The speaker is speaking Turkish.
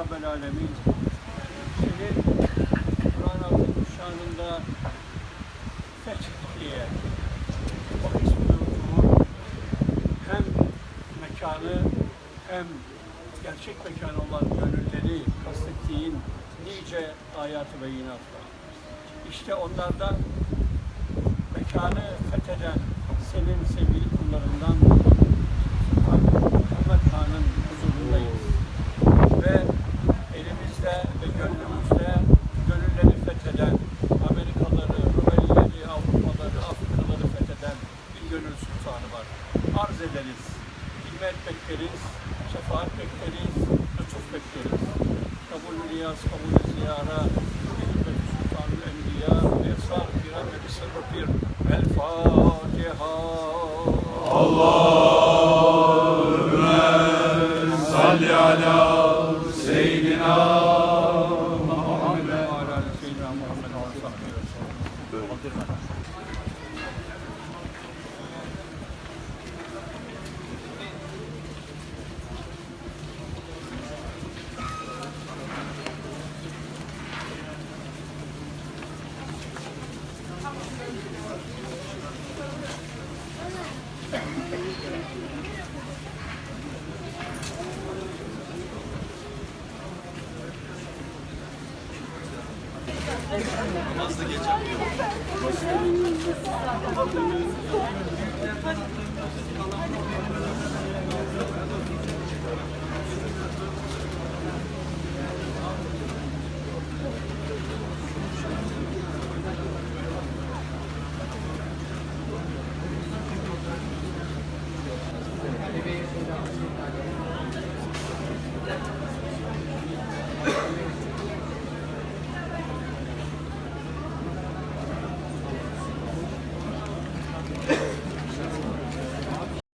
Rabbel Alemin senin Kur'an-ı Azim şanında seç diye o ismi hem mekanı hem gerçek mekanı nice ayatı ve inatlar. İşte onlardan mekanı fetheden senin sevgili kullarından Muhammed Han'ın huzurundayız. Ve elimizde ve gönlümüzde gönülleri fetheden, Amerikaları, Rumelileri, Avrupaları, Afrikaları fetheden bir gönül sultanı var. Arz ederiz, himmet bekleriz, şefaat bekleriz. Niyaz, kabul-ü ziyara, hizmet sultanı enbiya, esar kiram ve bir. El Fatiha. Salli ala seyyidina Muhammed ve ala ali seyyidina Muhammed Namazda geçen bir yol. Hadi.